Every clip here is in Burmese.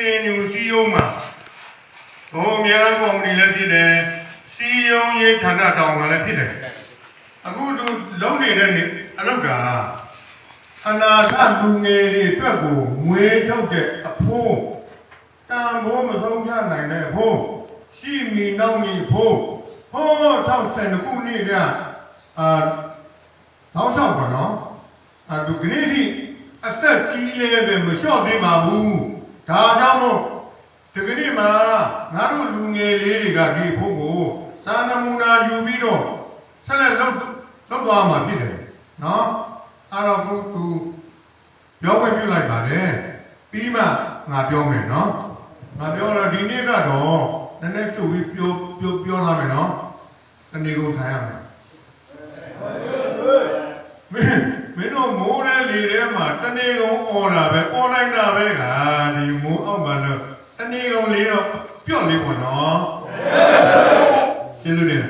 အင်းယူစီယုံမှာဘုံအများကော်မတီလည်းဖြစ်တယ်စီယုံရေးဌာနတောင်ကလည်းဖြစ်တယ်အခုတို့လုံးနေတဲ့နေအလောက်ကအနာဂတ်လူငယ်တွေအတွက်ကိုငွေထုတ်တဲ့အဖိုးတန်ဖိုးမဆုံးဖြတ်နိုင်တဲ့အဖိုးရှိမီနောက်မီဖိုးဟော60ခုနှစ်ကအာတောင်းလျှောက်ပါနော်အဲဒုကနေ့ဒီအသက်ကြီးလဲပဲမလျှော့သေးပါဘူး ဒါကြောင့်မို့ဒီကနေ့မှာငါတို့လူငယ်လေးတွေကဒီဖို့ကိုသာနမူနာယူပြီးတော့ဆက်လက်လုပ်လုပ်သွားမှာဖြစ်တယ်နော်အဲ့တော့ဘုသူပြောခွင့်ပြုလိုက်ပါတယ်ပြီးမှငါပြောမယ်နော်ငါပြောတော့ဒီနေ့ကတော့နည်းနည်းကြိုပြီးပြောပြောပြောလာမယ်နော်တနေ့ကုန်ထိုင်ရမယ်မင်း မင်းတို့မိုးတဲ့လေထဲမှာတနေ့ကုန်អော်တာပဲអော်လိုက်တာပဲခါဒီမိုးအောက်မှာတော့တနေ့ကုန်လေးတော့ပြော့လေးပေါ့နော်ကျေးဇူးတင်က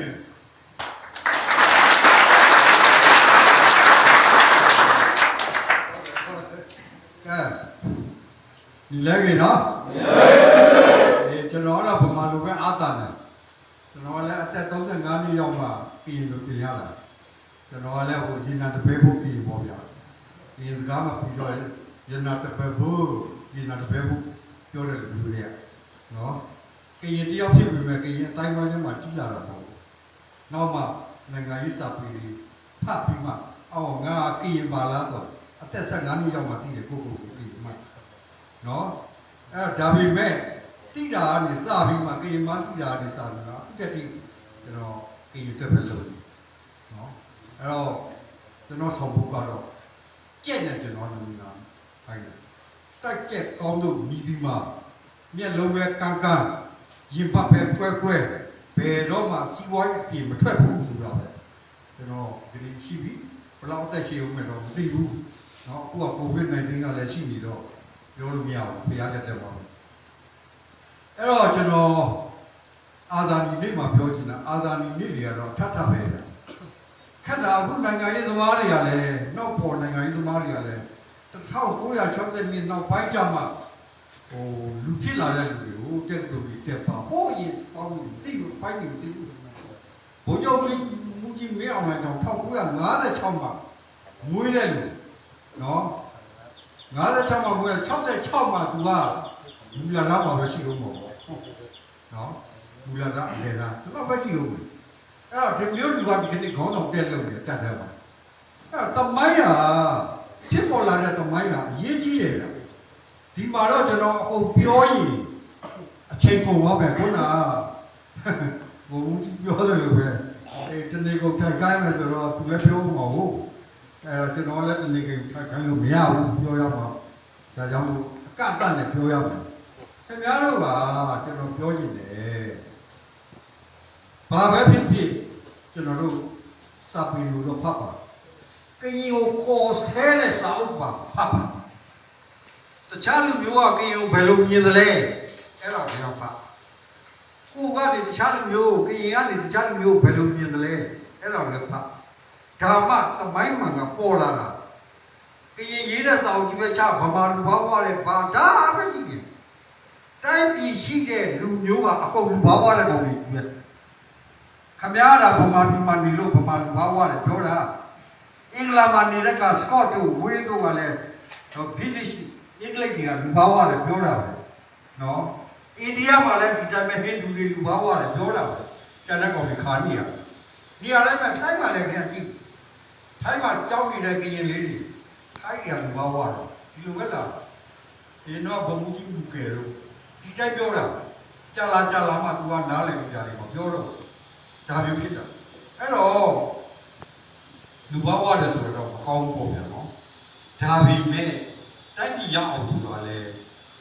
ဲဒီလဲကြီးနော်ဒီကျွန်တော်ကဗမာလူပဲအာသာတယ်ကျွန်တော်လည်းအသက်35နှစ်ရောက်မှပြည်လို့ပြင်ရတာ ကျွန်တော်လည်းဟိုဒီနာတပည့်ဖို့ပြည်ပေါ့ဗျာဒီစကားမှပြီးတော့ရနာတပည့်ဖို့ဒီနာတပည့်ဖို့ပြောတယ်လူတွေကနော်ကရင်တယောက်ဖြစ်ပြီမဲ့ကရင်အတိုင်းဝိုင်းထဲမှာကြီးလာတာပေါ့နောက်မှနိုင်ငံရေးစာပေတွေဖတ်ပြီးမှအော်ငါကရင်ပါလားတော့အသက်15နှစ်ရောက်မှတည်တယ်ကိုကိုကိုပြီးမှနော်အဲဒါပေမဲ့တိတာကနေစပြီးမှကရင်မတိတာကနေစပြီးတော့အခုတည်းကျွန်တော်ကရင်တက်ပဲလို့နော် အဲ့တော့ကျွန်တော်ဆောင်ဖို့ကတော့ကြက်နဲ့ကျွန်တော်လူနာဖိုင်တယ်တက်ကြက်ကောင်းလို့မိပြီးမှမျက်လုံးပဲကန်းကန်းရင်ပတ်ပဲကွဲကွဲဘယ်တော့မှစီးပွားရေးအပြင်မထွက်ဘူးဆိုတာပဲကျွန်တော်ဒီရှိပြီဘယ်လောက်အသက်ရှိဦးမယ်တော့မသိဘူးနော်အခုကကိုဗစ် -19 ကလည်းရှိနေတော့ပြောလို့မရဘူးဖရားတက်တယ်ပါအဲ့တော့ကျွန်တော်အာဇာနည်နေ့မှာပြောချင်တာအာဇာနည်နေ့တွေကတော့ထပ်ထပ်ပဲခက် တာအခုနိုင်ငံရေးသမားတွေကလည်းနောက်ပေါ်နိုင်ငံရေးသမားတွေကလည်း1960နှစ်နောက်ပိုင်းကျမှဟိုလူဖြစ်လာတဲ့လူတွေကိုတက်သူတွေတက်ပါဟိုးရင်ပေါင်းပြီးတိတ်ပိုင်းပြီးတိတ်ဘုံကျော်ကြီးမူကြီးမင်းအောင်လိုက်တော့1956မှာမွေးတဲ့လူနော်56မှာမွေး66မှာသူကလူလာတော့ပါပဲရှိလို့မဟုတ်ဘူးနော်လူလာတော့အလေလားသူကပဲရှိလို့ အဲ့တော့ဒီမျိုးလူကဒီနေ့ခေါင်းဆောင်တက်လို့တတ်တယ်ပါအဲ့တော့တမိုင်းဟာဖြစ်ပေါ်လာတဲ့တမိုင်းဟာအရေးကြီးတယ်ဗျဒီမှာတော့ကျွန်တော်အုပ်ပြောရင်အချိန်ကုန်သွားပဲခုနကဘုံကြီးပြောတယ်လို့ပဲအဲတနေ့ကုန်ထိုင်ခိုင်းမယ်ဆိုတော့သူလည်းပြောမှာဟုတ်အဲတော့ကျွန်တော်လည်းတနေ့ကုန်ထိုင်ခိုင်းလို့မရဘူးပြောရမှာဒါကြောင့်မို့အကန့်အသတ်နဲ့ပြောရမှာခင်ဗျားတို့ကကျွန်တော်ပြောနေတယ်ဘာပဲဖြစ်ဖြစ် ကျွန်တော်တို့စာပေလို့တော့ဖတ်ပါကရင်ကိုကော်ဆဲတဲ့စာအုပ်ပါဖတ်ပါတခြားလူမျိုးကကရင်ကိုဘယ်လိုမြင်သလဲအဲ့ဒါကိုဖတ်ကိုကနေတခြားလူမျိုးကိုကရင်ကနေတခြားလူမျိုးကိုဘယ်လိုမြင်သလဲအဲ့ဒါကိုလည်းဖတ်ဓမ္မသမိုင်းမှန်ကပေါ်လာတာကရင်ရေးတဲ့စာအုပ်ကြီးပဲချဗမာလူဘာဝတဲ့ဘာဒါပဲရှိတယ်တိုင်းပြည်ရှိတဲ့လူမျိုးကအကုန်လူဘာဝတဲ့ကောင်တွေကြီးပဲ ခမရတာဗမာပြည်မှာနေလို့ဗမာလူဘာဝတဲ့ပြောတာအင်္ဂလန်မှာနေတဲ့ကစကော့တို့ဝေးတို့ကလည်းဗြိတိရှ်အင်္ဂလိပ်တွေကလူဘာဝတဲ့ပြောတာပဲနော်အိန္ဒိယမှာလည်းဒီတိုင်းပဲဟိန္ဒူတွေလူဘာဝတဲ့ပြောတာပဲကျန်တဲ့ကောင်တွေခါနေရဒီအတိုင်းပဲထိုင်းမှာလည်းခင်ဗျကြည့်ထိုင်းမှာကြောက်နေတဲ့ကရင်လေးတွေထိုင်းတွေကလူဘာဝတဲ့ဒီလိုပဲလားဒီတော့ဘုံကြီးလူကဲလို့ဒီတိုင်းပြောတာကြာလာကြာလာမှ तू ကနားလည်ကြတယ်မပြောတော့ ဒါမျိုးဖြစ်တာအဲ့တော့လူဘာဝတဲ့ဆိုတော့မကောင်းဘူးပေါ့ဗျာနော်ဒါပေမဲ့တိုက်ပြည်ရောက်အောင်ဆိုတော့လေ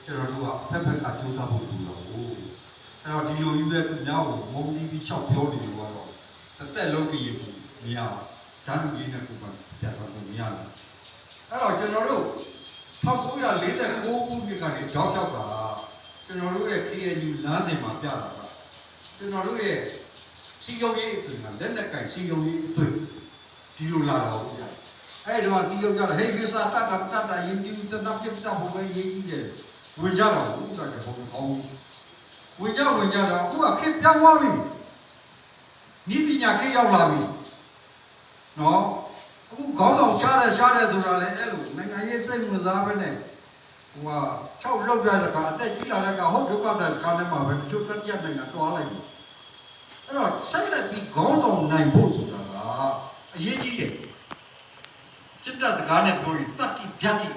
ကျွန်တော်တို့ကဖက်ဖက်ကကြိုးစားဖို့လိုတော့ဘူးအဲ့တော့ဒီလိုယူတဲ့သူများကိုမုံတီးပြီးလျှောက်ပြောနေလို့ကတော့တစ်သက်လုံးကြည့်ရင်မရဘူးဓာတ်လူကြီးနဲ့ကိုယ်ကပြတ်သွားလို့မရဘူးအဲ့တော့ကျွန်တော်တို့1949ခုနှစ်ကနေတောက်လျှောက်တာကျွန်တော်တို့ရဲ့ KNU လမ်းစဉ်မှာပြတာကကျွန်တော်တို့ရဲ့ စီယုံရေးအသွင်ကလက်လက်ကင်စီယုံရေးအသွင်ဒီလိုလာတော့ဗျာအဲ့တော့စီယုံကြတယ်ဟေးကိစ္စတတ်တာတတ်တာယဉ်ကျေးတတ်တာပြတ်တာဘုံပဲရေးကြည့်တယ်ဝင်ကြတော့ဘူးဆိုတော့ဘုံကောင်းဝင်ကြဝင်ကြတော့အခုကခေတ်ပြောင်းသွားပြီနိပညာခေတ်ရောက်လာပြီနော်အခုခေါင်းဆောင်ရှားတယ်ရှားတယ်ဆိုတာလည်းအဲ့လိုနိုင်ငံရေးစိတ်ဝင်စားပဲနဲ့ဟိုက6လောက်တဲ့အခါအသက်ကြီးလာတဲ့အခါဟုတ်ဒုက္ခတဲ့အခါနဲ့မှာပဲတချို့တက်ပြတ်နေတာတွားလိုက်ပြီ အဲ့တော့ဆက်လက်ပြီးခေါင်းဆောင်နိုင်ဖို့ဆိုတာကအရေးကြီးတယ်စစ်တပ်စကားနဲ့ပြောရင်တတိပြတ်တိ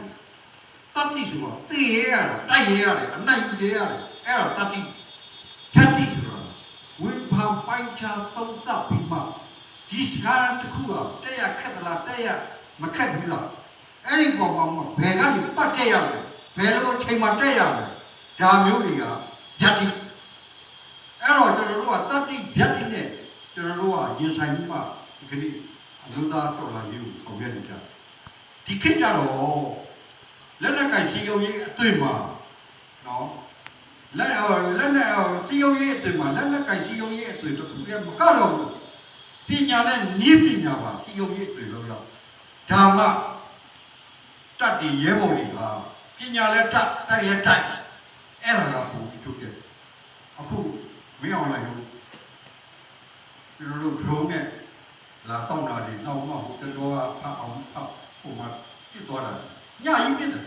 တတိဆိုတော့သိရရတာတိုက်ရရတယ်အနိုင်ယူရရတယ်အဲ့တော့တတိဖြတ်တိဆိုတာဝိဖန်ပိုင်းခြားသုံးသပ်ပြီးမှဒီစကားတစ်ခုကတက်ရခက်သလားတက်ရမခက်ဘူးလားအဲ့ဒီပုံပေါ်မှာဘယ်ကနေပတ်တက်ရလဲဘယ်လိုအချိန်မှတက်ရလဲဒါမျိုးတွေကဖြတ်တိ အဲ့တော့ကျွန်တော်တို့ကတတိဖြတ်တိနဲ့ကျွန်တော်တို့ကရင်ဆိုင်ပြီးမှဒီကနေ့အလို့သားတော်လာရေးကိုဆောင်ရွက်နေကြတယ်ဒီခေတ်ကြတော့လက်နက်ကင်ရှိုံရေးအသွင်မှာနော်လက်အော်လက်နဲ့အော်စီယုံရေးအသွင်မှာလက်နက်ကင်ရှိုံရေးအသွင်တစ်ခုတည်းမကတော့ဘူးပညာနဲ့နည်းပညာပါစီယုံရေးအသွင်လို့တော့ဒါမှတတ်တည်ရဲဖို့တွေကပညာလည်းတတ်တိုက်လည်းတိုက်အဲ့ဒါကပုံထုတ်တယ်အခု မင်းအောင်လိုက်လို့ကျွန်တော်တို့ drone နဲ့လာတော့တာဒီနောက်မှဟိုတော်ကဖတ်အောင်ဖတ်ဟိုမှာပြစ်သွားတာညကြီးပြစ်တယ်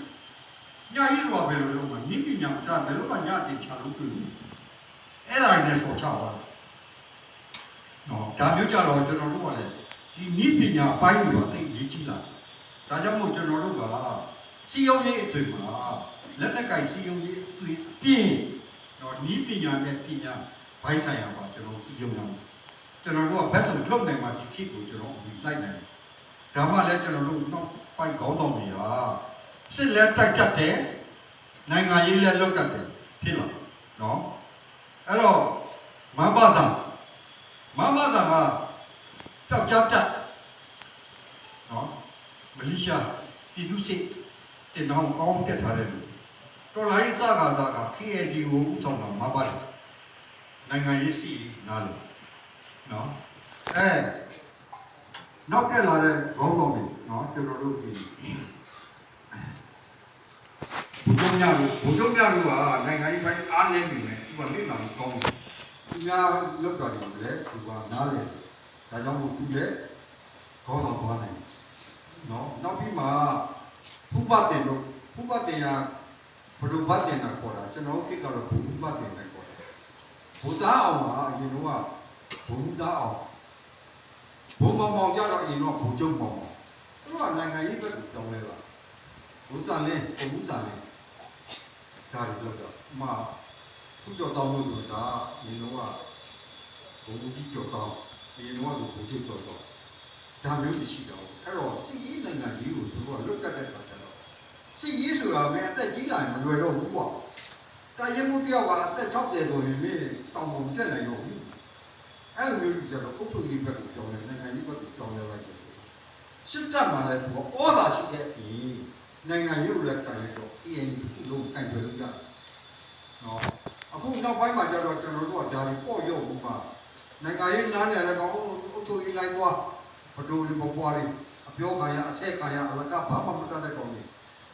ညကြီးတော့ဘယ်လိုလုပ်မလဲနိပညာတတ်ဘယ်လိုမှညစီချလို့ပြုလို့အဲ့ဒါနဲ့ပေါ်ချသွားတယ်နော်ဒါမျိုးကြတော့ကျွန်တော်တို့ကလည်းဒီနိပညာပိုင်းတွေတော့သိရေးကြည့်လာဒါကြောင့်မို့ကျွန်တော်တို့ကစီယုံရေးအသွင်မှာလက်လက်ကင်စီယုံရေးအသွင်အပြင်တော့နိပညာနဲ့ပညာ ဘိုင်းဆိုင်ရာပါကျွန်တော်စီယုံရအောင်ကျွန်တော်တို့ကဘက်ဆုံးထုတ်နိုင်မှဒီခေတ်ကိုကျွန်တော်အပြီးလိုက်နိုင်တယ်ဒါမှလည်းကျွန်တော်တို့နောက်ပိုင်းခေါင်းဆောင်တွေကစစ်လက်တက်တတ်တယ်နိုင်ငံရေးလက်လောက်တတ်တယ်ဖြစ်လာနော်အဲ့တော့မဘသာမဘသာကတောက်ကြတက်နော်မလေးရှားပြည်သူစစ်တင်တော်ကောင်းတက်ထားတယ်လို့တော်လိုင်းစကားသားက KLD ကိုဥဆောင်တာမဘသာ နိုင်ငံရေးစီနားလို့နော်အဲနောက်တက်လာတဲ့ခေါင်းဆောင်တွေနော်ကျွန်တော်တို့ဒီဘုံမြတ်ဘုံမြတ်တို့ကနိုင်ငံရေးပိုင်းအားနည်းနေတယ်သူကလိမ့်လာကောင်းတယ်သူများလောက်တော်တယ်လေသူကနားလေဒါကြောင့်မို့သူလည်းခေါင်းဆောင်သွားနိုင်နော်နောက်ပြီးမှဖူးပတ်တယ်လို့ဖူးပတ်တယ်ကဘုံပတ်တယ်ကခေါ်တာကျွန်တော်ခေတ်ကတော့ဘုံပတ်တယ်နဲ့ခေါ်တယ် ဘုသားအောင်ကအရင်တော့ဘုံသားအောင်ဘုံမောင်မောင်ကြတော့အရင်တော့ဘုံကျုံမောင်မောင်သူကနိုင်ငံရေးဘက်ကိုတောင်းလဲပါဘုသားလဲဘုံသားလဲဒါတွေပြောတော့အမသူကြောက်တောင်းလို့ဆိုတာအရင်တော့ဘုံကြီးကြောက်တောင်းအရင်တော့ဘုံကြီးကြောက်တောင်းဒါမျိုးရှိတော့အဲ့တော့စီးနိုင်ငံကြီးကိုသူကလွတ်ကတ်တဲ့ခါကျတော့စီးရေးဆိုတာပဲအသက်ကြီးလာရင်မလွယ်တော့ဘူးပေါ့ တာရင်မှုတယောက်ကအသက်60ဆိုရင်မင်းတောင်ပေါ်တက်နိုင်တော့ဘူးအဲ့လိုမျိုးကြတော့အုပ်ချုပ်ရေးဘက်ကိုကြောင်းတယ်နိုင်ငံရေးဘက်ကိုကြောင်းရလိုက်တယ်စစ်တပ်မှလည်းသူကဩသာရှိတဲ့ပြီးနိုင်ငံရေးကိုလည်းတိုင်ရတော့ EN လုံးတိုင်တယ်လို့ရတယ်နော်အခုနောက်ပိုင်းမှာကျတော့ကျွန်တော်တို့ကဒါတွေပေါ့ရုပ်ဘူးပါနိုင်ငံရေးနားနေလည်းကောင်းအုပ်ချုပ်ရေးလိုက်သွားဘဒိုဒီဘပွားလေးအပြောခံရအချက်ခံရအလကဘာမှမတတ်တဲ့ကောင်ကြီး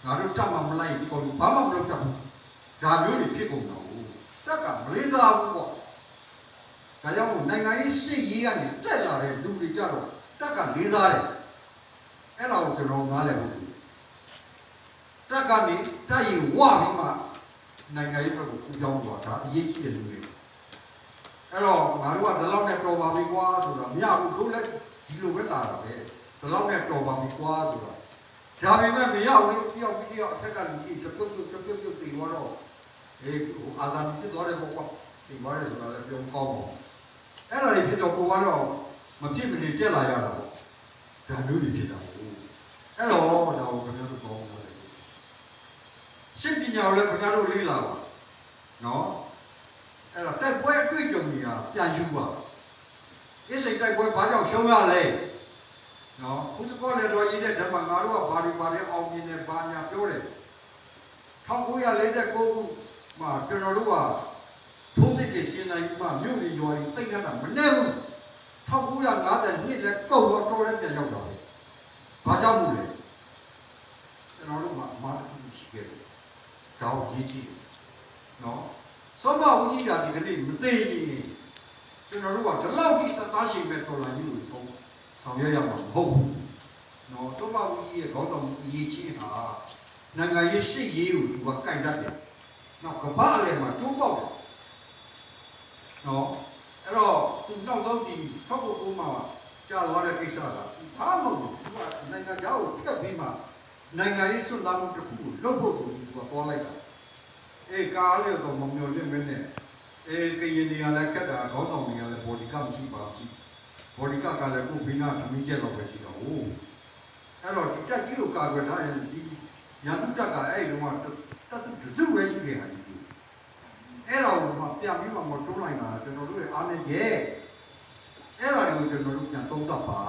ငါတို့တတ်မှမလိုက်ဒီကောင်ဘာမှမလုပ်တတ်ဘူး ဒါမျိုးတွေဖြစ်ကုန်တော့တက်ကမလေးစားဘူးပေါ့ဒါကြောင့်နိုင်ငံရေးစိတ်ရေးကနေတက်လာတဲ့လူတွေကြတော့တက်ကလေးစားတယ်အဲ့ဒါကိုကျွန်တော်နားလည်ဖို့တက်ကနေတက်ရင်ဝပြီးမှနိုင်ငံရေးဘက်ကိုကူပြောင်းသွားတာအရေးကြီးတဲ့လူတွေအဲ့တော့ငါတို့ကဒီလောက်နဲ့တော်ပါပြီကွာဆိုတော့မရဘူးတို့လည်းဒီလိုပဲလာတာပဲဒီလောက်နဲ့တော်ပါပြီကွာဆိုတော့ဒါပေမဲ့မရဘူးတယောက်ပြီးတယောက်အထက်ကလူကြီးတစ်ပြုတ်ပြုတ်တစ်ပြုတ်ပြုတ်တည်သွားတော့ အေးဟိုအာဇာနည်ဖြစ်သွားတယ်ပေါ့ကွာဒီမှာလည်းဆိုတာလည်းပြောကောင်းပါအဲ့ဒါတွေဖြစ်တော့ကိုကတော့မဖြစ်မနေတက်လာရတာပေါ့ဒါမျိုးတွေဖြစ်တာပေါ့အဲ့တော့ဒါကိုခင်ဗျားတို့ကောင်းပါလေရှင်းပညာကိုလည်းခင်ဗျားတို့လေ့လာပါနော်အဲ့တော့တက်ပွဲအတွေ့အကြုံတွေကပြန်ယူပါအစ်စိတ်တိုက်ပွဲဘာကြောင့်ရှုံးရလဲနော်ဘုရားကောလည်းတော်ကြီးတဲ့ဓမ္မငါတို့ကဘာတွေဘာတွေအောင်မြင်တယ်ဘာညာပြောတယ်1949ခု မှကျွန်တော်တို့ကထိုးစစ်တွေရှင်းနိုင်မှမြို့တွေရွာတွေတိတ်ခတ်တာမနဲ့ဘူး1950နှစ်လဲကုတ်တော့တော်တဲ့ပြန်ရောက်တာပဲဘာကြောင့်မို့လဲကျွန်တော်တို့ကအမှားတစ်ခုရှိခဲ့တယ်တောင်းရေးကြည့်နော်သောမဦးကြီးကဒီကနေ့မသိရင်ကျွန်တော်တို့ကဒီလောက်ကြီးသသားရှိမဲ့တော်လာကြီးကိုသုံးဆောင်ရွက်ရမှာမဟုတ်ဘူးနော်သောမဦးကြီးရဲ့ခေါင်းဆောင်မှုအရေးကြီးဟာနိုင်ငံရေးရှေ့ရေးကိုသူကကင်တတ်တယ် နောက်ကမ္ဘာအလယ်မှာတိုးပေါက်တယ်နော်အဲ့တော့သူနောက်ဆုံးဒီထောက်ဖို့ဦးမှာကြာသွားတဲ့ကိစ္စကဘာမှမဟုတ်ဘူးသူကနိုင်ငံသားကိုပြတ်ပြီးမှနိုင်ငံရေးစွန့်သားမှုတစ်ခုကိုလုပ်ဖို့သူကပေါ်လိုက်တာအေးကားလေးတော့မမျော်လင့်မင်းနဲ့အေးကရင်နေရာလည်းခက်တာခေါင်းဆောင်နေရာလည်းဘော်ဒီကမရှိပါဘူးဘော်ဒီကကလည်းကိုဘိနာသမီးကျက်တော့ပဲရှိတော့ဟိုအဲ့တော့ဒီတက်ကြီးလိုကာကွယ်ထားရင်ဒီရန်သူတက်ကအဲ့ဒီတော့ တတ်တူစုပဲရှိခဲ့တာဒီအဲ့တော့မှပြန်ပြီးမှမတွန်းလိုက်တာကျွန်တော်တို့ရဲ့အားနဲ့ရဲ့အဲ့ဒါကိုကျွန်တော်တို့ပြန်သုံးသပ်ပါ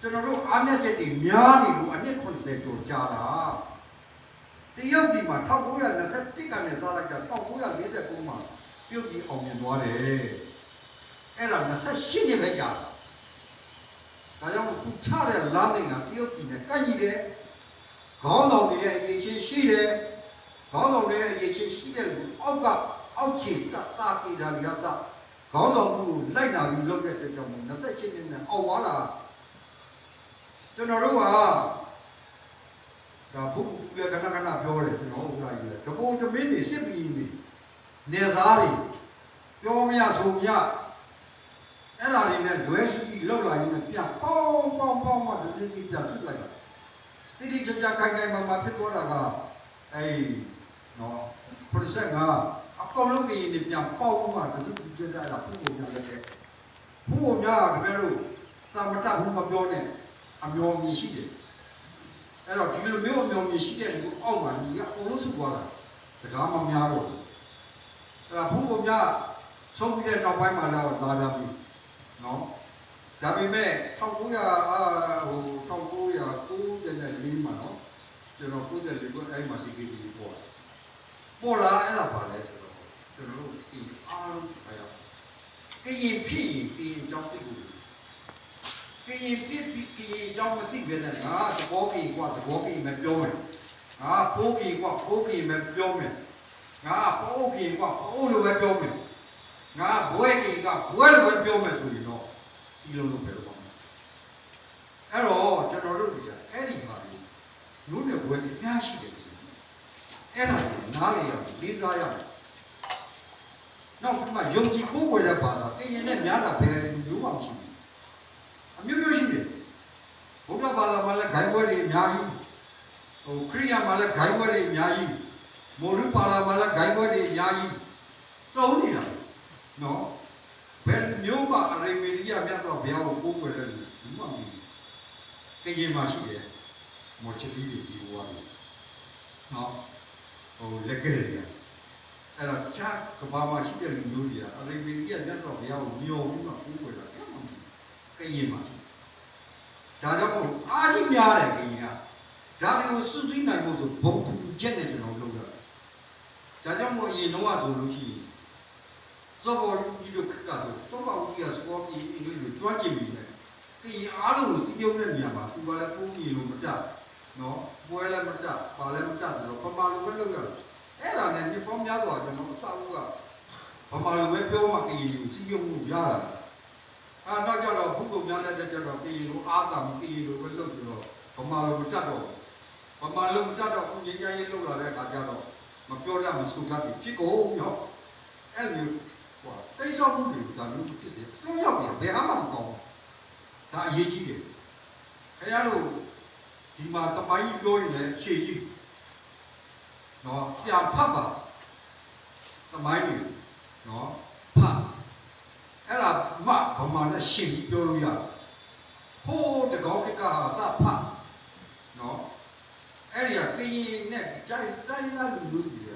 ကျွန်တော်တို့အားနဲ့ချက်တွေများနေလို့အနည်း80ကျော်ကြာတာတရုတ်ပြည်မှာ1921ကနေသွားလိုက်တာ1949မှာပြုတ်ပြီးအောင်မြင်သွားတယ်အဲ့ဒါ28နှစ်ပဲကြာတာဒါကြောင့်သူချတဲ့လမ်းတွေကတရုတ်ပြည်နဲ့ကိုက်ညီတယ်ခေါင်းဆောင်တွေရဲ့အရေးချင်းရှိတယ် ခေါင်းဆောင်တွေရဲ့အရေးချင်းရှိတဲ့လူအောက်ကအောက်ခြေတတာကိဒါရီယသခေါင်းဆောင်မှုကိုလိုက်လာပြီးလုပ်တဲ့အတွက်ကြောင့်28နှစ်နဲ့အောက်သွားတာကျွန်တော်တို့ကဒါဘုကူလည်းခဏခဏပြောတယ်ကျွန်တော်ဥလာကြီးလည်းတပိုးတမင်းနေစစ်ပြီးနေနေသားတွေပြောမရဆိုမရအဲ့ဒါတွေနဲ့လွဲရှိကြီးလောက်လာရင်ပြန်ပေါင်းပေါင်းပေါင်းမှတစ်စိတ်ကြီးပြန်ဖြစ်လိုက်တာတိတိကျကျခိုင်ခိုင်မာမာဖြစ်သွားတာကအဲ့ နော်85အကောင်လုံးကြီးနေပြန်ပေါင်းမှတစ်စိတ်ကြီးကျတာဘုကူများလည်းတဲ့ဘုကူများကတကယ်လို့သာမတဘူးမပြောနဲ့အမျိုးကြီးရှိတယ်အဲ့တော့ဒီလိုမျိုးအမျိုးမျိုးရှိတဲ့လူအောက်မှာညီကအကုန်လုံးစုသွားတာစကားမများတော့ဘူးအဲ့ဒါဘုံဘုံများဆုံးပြီးတဲ့နောက်ပိုင်းမှာတော့လာကြပြီနော်ဒါပေမဲ့1900အာဟို1994မှာနော်ကျွန်တော်94ကိုအဲ့မှာဒီကိဒီပေါ် ပေါ်လာအဲ့ဒါပါလဲဆိုတော့ကျွန်တော်တို့စီအားလုံးခါရကရင်ဖြစ်ရင်ကရင်ကြောင့်ဖြစ်ကို ကရင်ပြစ်ပြီးကရင်ကြောင့်မသိပဲနဲ့ငါသဘောကရင်กว่าသဘောကရင်မပြောမယ်ငါပိုးကရင်กว่าပိုးကရင်မပြောမယ်ငါပိုးကရင်กว่าပိုးလိုပဲပြောမယ်ငါဘွဲကရင်ကဘွဲလိုပဲပြောမယ်ဆိုရင်တော့ဒီလိုလိုပဲလို့ပါမယ်အဲ့တော့ကျွန်တော်တို့တွေကအဲ့ဒီပါလေနုနဲ့ဘွဲတွေအများရှိတယ်အဲ့ဒါကို နားလေရအောင်လေးစားရအောင်နောက်ဒီမှာယုံကြည်ကိုးကွယ်တဲ့ဘာသာကရင်နဲ့များတာပဲလူမျိုးမှမရှိဘူးအမျိုးမျိုးရှိတယ်ဘုရားဘာသာမှာလည်းဂိုင်းဘွဲတွေအများကြီးဟိုခရိယာမှာလည်းဂိုင်းဘွဲတွေအများကြီးမောရုပါလာမှာလည်းဂိုင်းဘွဲတွေအများကြီးသုံးနေတာနော်ဘယ်မျိုးမှအရိမေရိယမြတ်တော့ဘုရားကိုကိုးကွယ်တယ်လို့ဒီမှမဟုတ်ဘူးကရင်မှာရှိတယ်မောချတိတွေဒီဘဝတွေနော် ဟိုလက်ကလေးတွေအဲ့တော့တခြားကဘာမှာရှိတဲ့လူမျိုးတွေကအရိမေရိယမြတ်တော့ဘုရားကိုမျှော်ပြီးမှကိုးကွယ်တာအဲ့မှာကရင်မှာဒါကြောင့်မို့အားကြီးများတယ်ကရင်ကဒါတွေကိုစွသိနိုင်ဖို့ဆိုဘုံပူချက်နဲ့ကျွန်တော်လုပ်တာဒါကြောင့်မို့အရင်တော့ဆိုလို့ရှိရင်သောဘောဒီလိုခက်တာဆိုသောဘောကြီးကစကောပြီးအင်္ဂလိပ်လိုတွားကြည့်ပြီးတယ်ကရင်အားလုံးကိုစီးပြုံးတဲ့နေရာမှာသူကလည်းပုံကြီးလို့မတတ် နော်ပွဲလည်းမတတ်ပါလည်းမတတ်ဆိုတော့ပမာလိုပဲလုပ်ရတယ်အဲ့ဒါနဲ့ဒီပေါင်းများစွာကျွန်တော်အစအုပ်ကပမာလိုပဲပြောမှကရင်ကိုစီးပြုံးမှုရတာအာတော့ကြတော့ဘုက္ကုများတဲ့ကြတော့ပြည်လိုအာသာမပြည်လိုပဲလုပ်ပြီးတော့ဗမာလိုမတတ်တော့ဗမာလိုမတတ်တော့ကိုငြိမ်းချမ်းရေးလုပ်လာတဲ့အခါကျတော့မပြောတတ်မဆိုတတ်ဘူးဖြစ်ကုန်ရောအဲ့လိုဟောတိတ်ဆောက်မှုတွေဒါမျိုးဖြစ်စေစွန့်ရောက်နေဘယ်အမှမကောင်းဘူးဒါအရေးကြီးတယ်ခင်ဗျားတို့ ဒီမှာတပိုင်းပြောရင်လည်းရှေ့ကြီးနော်ဆရာဖတ်ပါတပိုင်းတွေနော်ဖတ်အဲ့ဒါမဗမာနဲ့ရှင်းပြီးပြောလို့ရတယ်ဟိုးတကောကိကဟာသဖတ်နော်အဲ့ဒီကကရင်နဲ့တိုင်းတိုင်းသားလူလူတွေ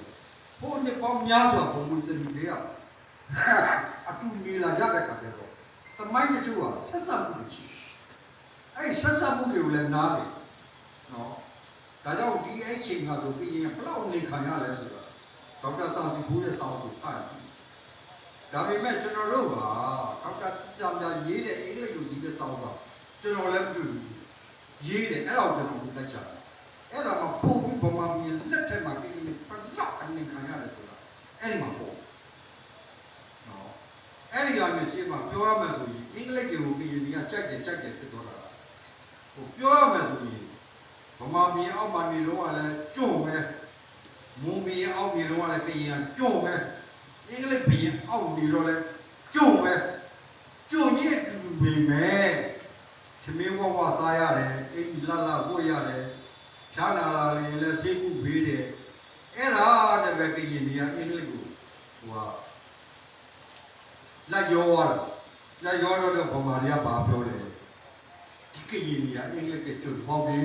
ဟိုးနှစ်ပေါင်းများစွာဘုံဘုံတလူတွေကအတူနေလာကြတဲ့ခါကျတော့သမိုင်းတချို့ကဆက်ဆက်မှုတွေရှိတယ်အဲ့ဒီဆက်ဆက်မှုတွေကိုလည်းနားတယ် နော်ဒါကြောင့်ဒီအဲ့ချိန်ကဆိုကရင်ဘလောက်နေခံရလဲဆိုတော့ဒေါက်တာစာစီဘူးရဲ့စောင်းကိုဖတ်တယ်ဒါပေမဲ့ကျွန်တော်တို့ကအောက်ကကြောင်ကြရေးတဲ့အင်္ဂလိပ်လိုဒီပဲတောင်းပါကျွန်တော်လည်းမတွေ့ဘူးရေးတယ်အဲ့တော့ကျွန်တော်ကိုတက်ချတာအဲ့ဒါမှပုံပြီးဗမာပြည်လက်ထက်မှာပြည်နေပတ်ရောက်အနေခံရတယ်ဆိုတာအဲ့ဒီမှာပေါ့နော်အဲ့ဒီကနေရှင်းမှာပြောရမယ်ဆိုရင်အင်္ဂလိပ်တွေကိုပြည်နေကကြိုက်တယ်ကြိုက်တယ်ဖြစ်သွားတာဟိုပြောရမယ်ဆိုရင် ဗမာပြည်အောက်မှာနေတော့ကလည်းကျွန့်ပဲမွန်ပြည်အောက်နေတော့ကလည်းပြည်ရင်ကျွန့်ပဲအင်္ဂလိပ်ပြည်အောက်နေတော့လည်းကျွန့်ပဲကျွန့်ကြီးတူပေမဲ့သမင်းဝဝစားရတယ်အိမ်ကြီးလှလှပို့ရတယ်ဖြားနာလာလေးလည်းဆေးကုပေးတယ်အဲ့ဒါနဲ့ပဲပြင်နေရအင်္ဂလိပ်ကိုဟိုဟာလက်ရောသွားတာလက်ရောတော့ဗမာတွေကဘာပြောလဲ ဒီကရင်ကြီးကအင်္ဂလိပ်ကကျွတ်ပေါက်ပြီ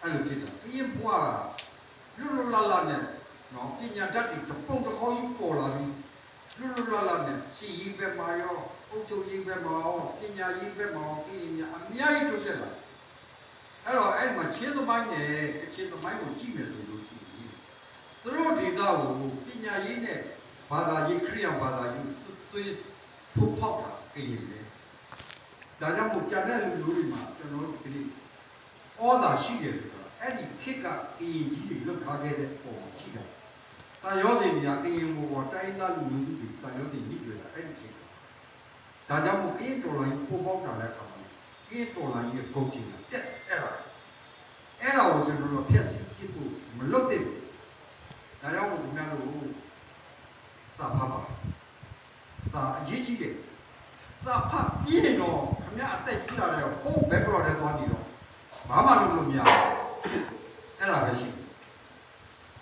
အဲ့လိုဖြစ်တာပြင်ဘွားလွတ်လွတ်လပ်လပ်နဲ့နော်ပညာတတ်တွေတပုံတစ်ခေါက်ကြီးပေါ်လာပြီလွတ်လွတ်လပ်လပ်နဲ့စီရေးပဲမှာရောအုပ်ချုပ်ရေးပဲမှာရောပညာရေးပဲမှာရောပြင်ညာအများကြီးတိုးတက်လာအဲ့တော့အဲ့မှာချင်းသမိုင်းနဲ့ချင်းသမိုင်းကိုကြည့်မယ်ဆိုလို့ရှိရင်သူတို့ဒေတာကိုပညာရေးနဲ့ဘာသာရေးခရိယာဘာသာရေးသွေးထုတ်ဖောက်တာကြည့်ရတယ်။ ဒါကြောင့်မို့ကြတဲ့လူတွေမှာကျွန်တော်တို့ဒီနေ့ဩသာရှိတယ်ဆိုတာအဲ့ဒီခေတ်ကအရင်ကြီးတွေလွတ်ထားခဲ့တဲ့ပုံရှိတယ်။တာယောတွေများကရင်ဘောတိုင်းသားလူမျိုးတွေတာယောတွေညှိတွေ့တာအဲ့ဒီခေတ်။ဒါကြောင့်မို့အင်းတော်လိုင်းပို့ပေါက်တာလည်းခါမှာအင်းတော်လိုင်းရဲ့ဂုဏ်ကြီးကတက်အဲ့ဒါအဲ့ဒါကိုကျွန်တော်တို့ဖျက်ဆီးပြစ်ဖို့မလွတ်သင့်ဘူး။ဒါကြောင့်မို့ခင်ဗျားတို့စာဖတ်ပါစာအရေးကြီးတယ်စာဖတ်ပြီးရင်တော့ ခင်ဗျားအသက်ကြီးလာတဲ့ဟိုးဘက်ကတော့လည်းသွားနေတော့ဘာမှလုပ်လို့မရဘူး။အဲ့ဒါပဲရှိတယ်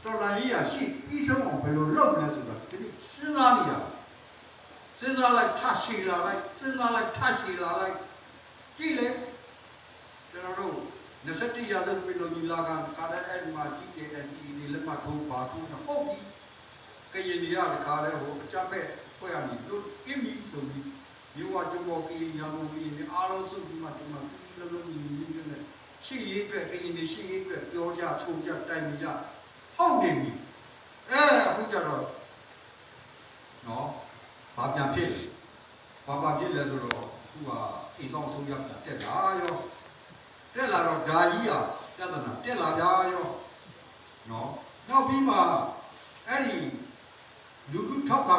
။တော်လာကြီးရရှိပြီးဆုံးအောင်ဘယ်လိုလုပ်မလဲဆိုတာဒီစဉ်းစားနေရတယ်။စဉ်းစားလိုက်ထရှိလာလိုက်စဉ်းစားလိုက်ထရှိလာလိုက်ကြည့်လေကျွန်တော်တို့21ရာစုပြည်လုံးကြီးလာကကာတဲ့အဲ့ဒီမှာကြည့်တဲ့ဒီဒီလက်မထုံးပါထုံးတော့ဟုတ်ပြီကရင်ကြီးရတခါလဲဟိုအကြက်မဲ့ဖွဲ့ရနေလို့ကင်းပြီဆိုပြီး မြေဝကျမောကင်းရမပြီးနေအားလုံးစုပြီးမှဒီမှာဒီလိုလိုညီညီနဲ့ရှိရေးအတွက်ကရင်ကြီးရှိရေးအတွက်ပြောကြဆိုကြတိုင်ကြဟုတ်နေပြီအဲအခုကြတော့နော်ဘာပြန်ဖြစ်လဲဘာဘာဖြစ်လဲဆိုတော့သူကအိမ်ဆောင်ဆုံးရပြန်တက်လာရောတက်လာတော့ဓာကြီးอ่ะပြဿနာတက်လာကြရောနော်နောက်ပြီးမှအဲ့ဒီလူလူထောက်ခံ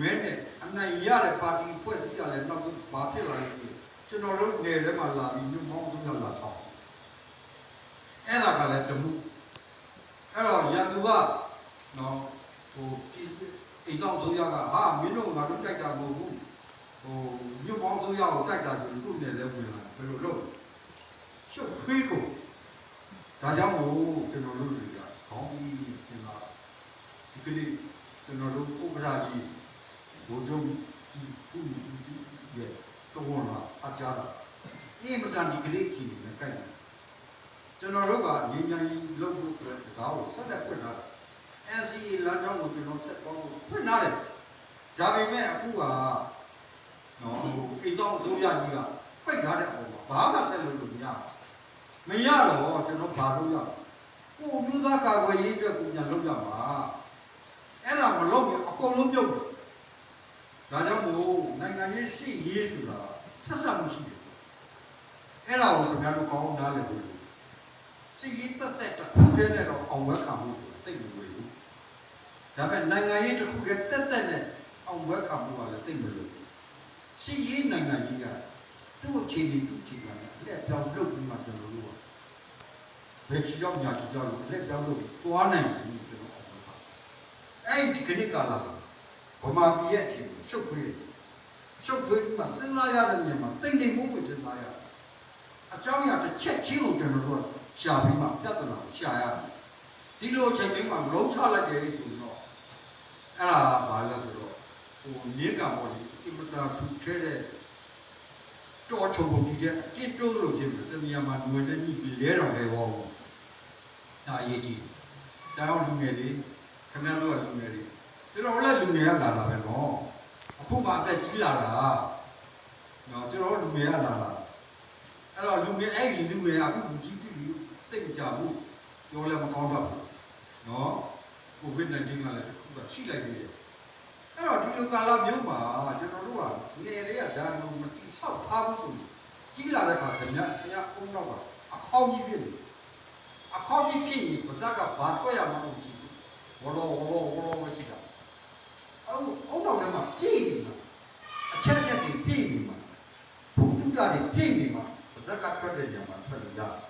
မဲနဲ့အ နိုင်ရတဲ့ပါတီဖွဲ့စည်းရလဲနောက်ပြီးဘာဖြစ်လာလဲဆိုကျွန်တော်တို့နယ်ထဲမှာလာပြီးညမောင်းဆုံးရလာတော့အဲ့ဒါကလည်းတမှုအဲ့တော့ရန်သူကနော်ဟိုဒီအိမ်တော်သုံးယောက်ကဟာမင်းတို့ငါတို့တိုက်တာမဟုတ်ဘူးဟိုညွတ်ပေါင်းသုံးယောက်ကိုတိုက်တာဆိုသူ့နယ်လဲဝင်လာဘယ်လိုလုပ်ရှုပ်ခွေးကိုဒါကြောင့်မို့ကျွန်တော်တို့တွေကခေါင်းကြီးစဉ်းစားဒီကလေးကျွန်တော်တို့ဥပဒေကြီး ဘုံကျုံဒီခုရဲ့တော့လာအကြတာအင်းမတန်ဒီကလေးကြီးနဲ့ကြိုက်တယ်ကျွန်တော်တို့ကငြိမ်းချမ်းရေးလုပ်ဖို့အတွက်တကားကိုဆက်လက်ဖွင့်လာတာ NCA လမ်းကြောင်းကိုကျွန်တော်ဆက်သွားဖို့ဖွင့်ထားတယ်။ဒါပေမဲ့အခုကနော်အိမ်တော်အစိုးရကြီးကပိတ်ထားတဲ့အပေါ်မှာဘာမှဆက်လုပ်လို့မရဘူး။မရတော့ကျွန်တော်ဘာလုပ်ရလဲ။ကိုမျိုးသားကာကွယ်ရေးအတွက်ကိုပြန်လုပ်ရမှာ။အဲ့ဒါမလုပ်ရင်အကုန်လုံးပြုတ်တယ်။ ဒါကြောင့်မို့နိုင်ငံရေးရှိရေးဆိုတာဆက်ဆက်မှုရှိတယ်။အဲ့ဒါကိုခင်ဗျားတို့ကောင်းနားလည်ဖို့လို။စီရေးတက်တက်တစ်ခုတည်းနဲ့တော့အောင်ဝဲခံမှုသိမလို့ဘူး။ဒါပေမဲ့နိုင်ငံရေးတစ်ခုတည်းတက်တက်နဲ့အောင်ဝဲခံမှုကလည်းသိမလို့ဘူး။စီရေးနိုင်ငံကြီးကသူ့အခြေအနေသူ့အခြေအနေနဲ့လက်ပြောင်းလုပ်ပြီးမှကျွန်တော်တို့ကဘယ်ချီရောက်ညာချီရောက်လို့လက်ပြောင်းလုပ်ပြီးသွားနိုင်တယ်ကျွန်တော်အောင်ဝဲခံ။အဲ့ဒီခဏကာလ ဗမာပြည်ရဲ့အခြေအနေရှုပ်ခွေးတယ်။ရှုပ်ခွေးမှစဉ်းစားရတဲ့နေရာမှာတိတ်တိတ်မိုးကိုစဉ်းစားရတယ်။အကြောင်းအရာတစ်ချက်ချင်းကိုကျွန်တော်တို့ကရှာပြီးမှပြဿနာကိုရှာရတယ်။ဒီလိုအချိန်မျိုးမှာလုံးချလိုက်တယ်ဆိုတော့အဲ့ဒါဘာလဲဆိုတော့ဟိုမြေကံပေါ်ကြီးအင်မတာထူခဲတဲ့တော်ချုံပုံကြီးတဲ့အတစ်တိုးလို့ဖြစ်တယ်တမယာမှာငွေနဲ့ညှိပြီးလဲတော်လဲပေါ့ဒါအရေးကြီးဒါအောင်လူငယ်လေးခင်ဗျားတို့ကလူငယ်လေး ကျွန်တော်လည်းလူငယ်ကလာတာပဲနော်အခုမှအသက်ကြီးလာတာနော်ကျွန်တော်လူငယ်ကလာတာအဲ့တော့လူငယ်အဲ့ဒီလူငယ်ကအခုကြီးပြီတိတ်မကြဘူးပြောလည်းမကောင်းတော့ဘူးနော်ကိုဗစ် -19 ကလည်းတစ်ခုကရှိလိုက်သေးတယ်အဲ့တော့ဒီလိုကာလမျိုးမှာကျွန်တော်တို့ကငယ်လေးကဓာတ်လုံးမတိဆောက်ထားဘူးဆိုရင်ကြီးလာတဲ့အခါခင်ဗျာခင်ဗျာအုံတော့ကအခေါင်းကြီးဖြစ်နေအခေါ်ကြီးဖြစ်ရင်ပါဇက်ကဘာထွက်ရမှမသိဘူးဝလောဝလောဝလောမရှိတာ အော်အုံတော်ထဲမှာပြည့်နေမှာအချက်လက်တွေပြည့်နေမှာဘုသူတ္တတွေပြည့်နေမှာပါဇက်ကထွက်တဲ့ညမှာထွက်လို့ရတယ်